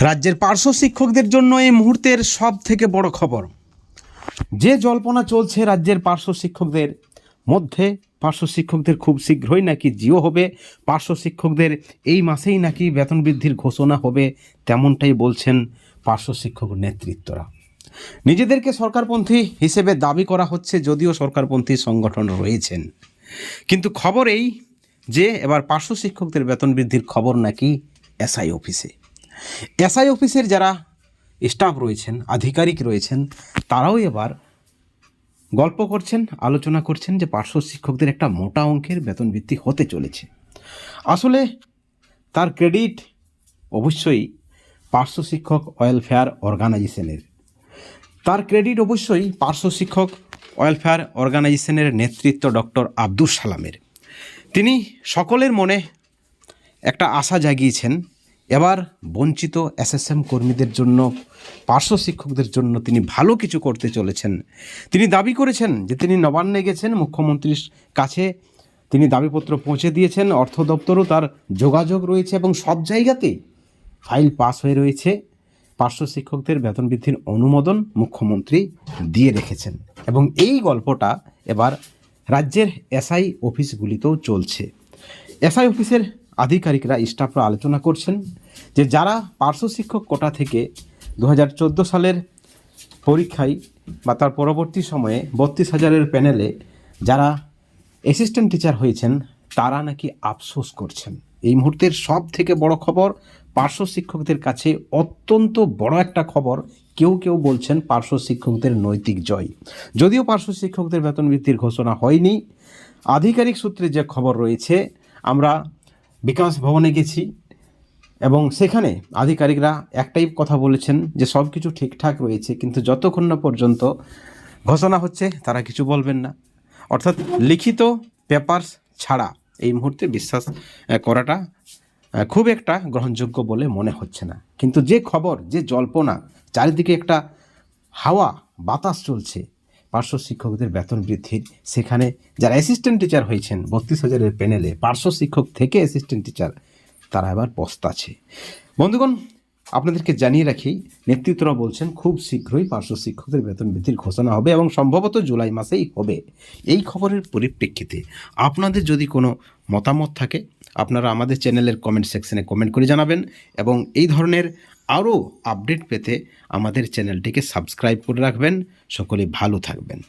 রাজ্যের পার্শ্ব শিক্ষকদের জন্য এই মুহূর্তের সব থেকে বড় খবর। যে জল্পনা চলছে রাজ্যের পার্শ্ব শিক্ষকদের মধ্যে, পার্শ্ব শিক্ষকদের খুব শীঘ্রই নাকি জিও হবে, পার্শ্ব শিক্ষকদের এই মাসেই নাকি বেতন বৃদ্ধির ঘোষণা হবে, তেমনটাই বলছেন পার্শ্ব শিক্ষক নেতৃত্বরা। নিজেদেরকে সরকারপন্থী হিসেবে দাবি করা হচ্ছে যদিও সরকারপন্থী সংগঠন রয়েছেন। কিন্তু খবর এই যে, এবার পার্শ্ব শিক্ষকদের বেতন বৃদ্ধির খবর নাকি এসআই অফিসে। এসআই অফিসের যারা স্টাফ রয়েছেন, আধিকারিক রয়েছেন, তারাও এবার গল্প করছেন, আলোচনা করছেন যে পার্শ্ব শিক্ষকদের একটা মোটা অঙ্কের বেতন বৃদ্ধি হতে চলেছে। আসলে তার ক্রেডিট অবশ্যই পার্শ্ব শিক্ষক ওয়েলফেয়ার অর্গানাইজেশনের। তার ক্রেডিট অবশ্যই পার্শ্ব শিক্ষক ওয়েলফেয়ার অর্গানাইজেশনের নেতৃত্ব ডক্টর আব্দুল সালামের। তিনি সকলের মনে একটা আশা জাগিয়েছেন এবার বঞ্চিত এসএসএম কর্মীদের জন্য, পার্শ্ব শিক্ষকদের জন্য তিনি ভালো কিছু করতে চলেছেন। তিনি দাবি করেছেন যে তিনি নবান্নে গেছেন, মুখ্যমন্ত্রীর কাছে তিনি দাবিপত্র পৌঁছে দিয়েছেন, অর্থ দপ্তরও তার যোগাযোগ রয়েছে এবং সব জায়গাতেই ফাইল পাস হয়ে রয়েছে। পার্শ্ব শিক্ষকদের বেতন বৃদ্ধির অনুমোদন মুখ্যমন্ত্রী দিয়ে রেখেছেন এবং এই গল্পটা এবার রাজ্যের এসআই অফিসগুলিতেও চলছে। এসআই অফিসের আধিকারিকরা স্টাফরা আলোচনা করছেন যে যারা পার্শ্ব শিক্ষক কোটা থেকে দু হাজার চোদ্দ সালের পরীক্ষায় বা তার পরবর্তী সময়ে বত্রিশ হাজারের প্যানেলে যারা অ্যাসিস্ট্যান্ট টিচার হয়েছেন, তারা নাকি আফসোস করছেন। এই মুহূর্তের সব থেকে বড় খবর, পার্শ্ব শিক্ষকদের কাছে অত্যন্ত বড় একটা খবর, কেউ কেউ বলছেন পার্শ্ব শিক্ষকদের নৈতিক জয়। যদিও পার্শ্ব শিক্ষকদের বেতন বৃদ্ধির ঘোষণা হয়নি, আধিকারিক সূত্রে যে খবর রয়েছে, আমরা বিকাশ ভবনে গেছি এবং সেখানে আধিকারিকরা একটাই কথা বলেছেন যে সব কিছু ঠিকঠাক রয়েছে, কিন্তু যতক্ষণ না পর্যন্ত ঘোষণা হচ্ছে তারা কিছু বলবেন না। অর্থাৎ লিখিত পেপারস ছাড়া এই মুহূর্তে বিশ্বাস করাটা খুব একটা গ্রহণযোগ্য বলে মনে হচ্ছে না। কিন্তু যে খবর, যে জল্পনা, চারিদিকে একটা হাওয়া, বাতাস চলছে, পার্শ্ব শিক্ষকদের বেতন বৃদ্ধির সেখানে যারা অ্যাসিস্ট্যান্ট টিচার হয়েছেন, বত্রিশ হাজারের প্যানেলে পার্শ্ব শিক্ষক থেকে অ্যাসিস্ট্যান্ট টিচার তারা এবার পস্তাছে বন্ধুগণ, আপনাদেরকে জানিয়ে রাখি, নেতৃত্বরা বলছেন, খুব শীঘ্রই পার্শ্ব শিক্ষকদের বেতন বৃদ্ধির ঘোষণা হবে এবং সম্ভবত জুলাই মাসেই হবে। এই খবরের পরিপ্রেক্ষিতে আপনাদের যদি কোনো মতামত থাকে, আপনারা আমাদের চ্যানেলের কমেন্ট সেকশনে কমেন্ট করে জানাবেন এবং এই ধরনের আরও আপডেট পেতে আমাদের চ্যানেলটিকে সাবস্ক্রাইব করে রাখবেন। সকলে ভালো থাকবেন।